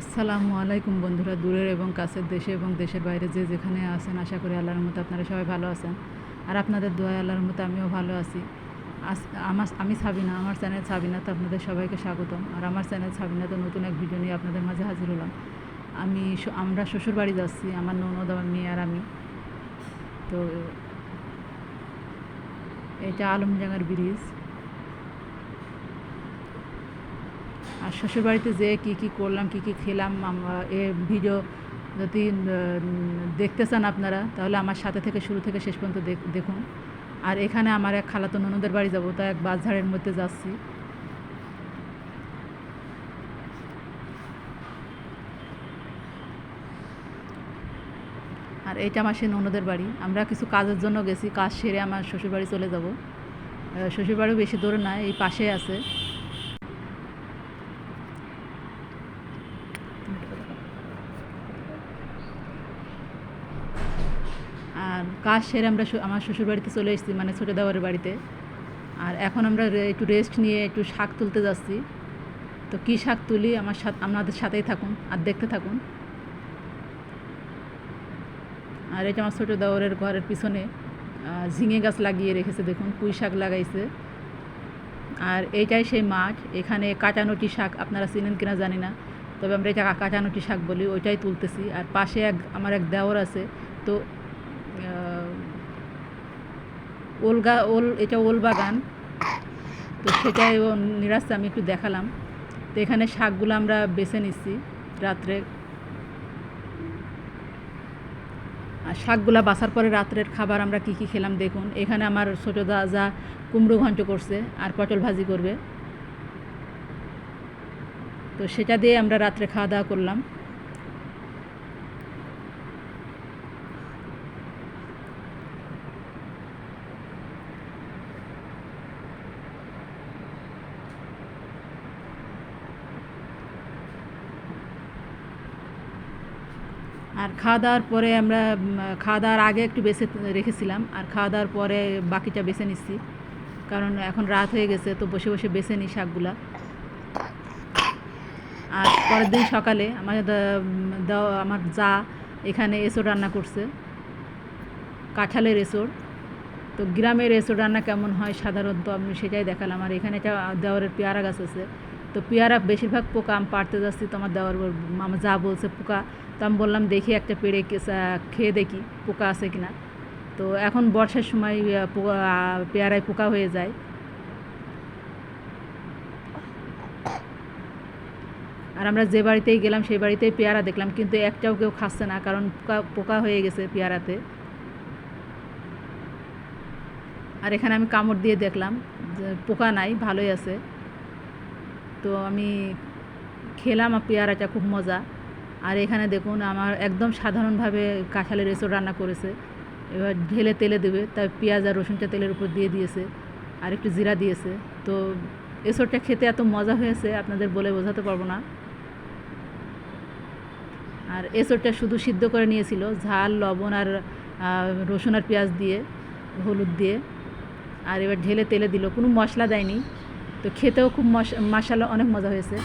আসসালামু আলাইকুম বন্ধুরা, দূরের এবং কাছের দেশে এবং দেশের বাইরে যে যেখানে আছেন, আশা করি আল্লাহর মতো আপনারা সবাই ভালো আছেন। আর আপনাদের দোয়া আল্লাহর মতো আমিও ভালো আছি। আমার আমি সাবিনা, আমার চ্যানেল সাবিনাতে আপনাদের সবাইকে স্বাগতম। আর আমার চ্যানেল সাবিনাতে নতুন এক ভিডিও নিয়ে আপনাদের মাঝে হাজির হলাম। আমি আমরা শ্বশুর বাড়ি যাচ্ছি, আমার ননদ, আমার মেয়ে আর আমি। তো, এটা আলমডাঙ্গার ব্রিজ। আর শ্বশুরবাড়িতে যেয়ে কী কী করলাম, কী কী খেলাম এ ভিডিও যদি দেখতে চান আপনারা, তাহলে আমার সাথে থেকে শুরু থেকে শেষ পর্যন্ত দেখ- দেখুন। আর এখানে আমার এক খালাতো ননদের বাড়ি যাব, তা এক বাসঝাড়ের মধ্যে যাচ্ছি। আর এটা আমার সেই ননদের বাড়ি। আমরা কিছু কাজের জন্য গেছি, কাজ সেরে আমার শ্বশুরবাড়ি চলে যাব। শ্বশুরবাড়িও বেশি দূরে না, এই পাশে আছে। আর কাজ সেরে আমরা আমার শ্বশুরবাড়িতে চলে এসেছি মানে ছোটো দেওয়ারের বাড়িতে। আর এখন আমরা একটু রেস্ট নিয়ে একটু শাক তুলতে যাচ্ছি। তো কী শাক তুলি? আমার সাথে আপনাদের সাথেই থাকুন আর দেখতে থাকুন। আর এটা আমার ছোটো দেওয়ারের ঘরের পিছনে ঝিঙে গাছ লাগিয়ে রেখেছে, দেখুন, পুঁই শাক লাগাইছে। আর এইটাই সেই মাঠ, এখানে কাটানোটি শাক আপনারা চিনেন কিনা জানি না, তবে আমরা এটা কাটানোটি শাক বলি, ওইটাই তুলতেছি। আর পাশে এক আমার এক দেওর আছে, তো আহ, ওল এটা ওল বাগান। তো সেটাই নিরাস্তে আমি একটু দেখালাম। তো এখানে শাকগুলো আমরা বেছে নিচ্ছি রাত্রে। আর শাকগুলা বাছার পরে রাত্রের খাবার আমরা কি কি খেলাম দেখুন। এখানে আমার ছোটো দা যা কুমড়ো ঘন্ট করছে আর পটল ভাজি করবে। তো সেটা দিয়ে আমরা রাত্রে খাওয়া দাওয়া করলাম। আর খাওয়া দাওয়ার পরে আমরা খাওয়া দাওয়ার আগে একটু বেছে রেখেছিলাম, আর খাওয়া দাওয়ার পরে বাকিটা বেছে নিচ্ছি। কারণ এখন রাত হয়ে গেছে, তো বসে বসে বেছে নিই শাকগুলা। আর পরের দিন সকালে আমার আমার যা এখানে এসো রান্না করছে, কাঁঠালের এসোর তো গ্রামের এসোর রান্না কেমন হয় সাধারণত আমি সেটাই দেখালাম। আর এখানে একটা দেওয়ারের পেয়ারা গাছ আছে তো পেয়ারা বেশিরভাগ পোকা আমি পাড়তে যাচ্ছি তো আমার দেওয়ার আমার যা বলছে পোকা, তো আমি বললাম দেখি একটা পেড়ে খেয়ে দেখি পোকা আছে কিনা তো এখন বর্ষার সময় পেয়ারায় পোকা হয়ে যায়। আর আমরা যে বাড়িতেই গেলাম, সেই বাড়িতেই পেয়ারা দেখলাম, কিন্তু একটাও কেউ খাচ্ছে না, কারণ পোকা পোকা হয়ে গেছে পেয়ারাতে। আর এখানে আমি কামড় দিয়ে দেখলাম যে পোকা নাই, ভালোই আছে। তো আমি খেলাম পেয়ারাটা, খুব মজা। আর এখানে দেখুন, আমার একদম সাধারণভাবে কাঁঠালের এঁচড় রান্না করেছে। এবার ঢেলে তেলে দেবে, তাই পেঁয়াজ আর রসুনটা তেলের উপর দিয়ে দিয়েছে আর একটু জিরা দিয়েছে। তো এঁচড়টা খেতে এত মজা হয়েছে, আপনাদের বলে বোঝাতে পারব না। আর এঁচড়টা শুধু সিদ্ধ করে নিয়েছিল, ঝাল, লবণ আর রসুন আর পেঁয়াজ দিয়ে, হলুদ দিয়ে। আর এবার ঢেলে তেলে দিল, কোনো মশলা দেয়নি। তো খেতেও খুব মশ মশালা অনেক মজা হয়েছে।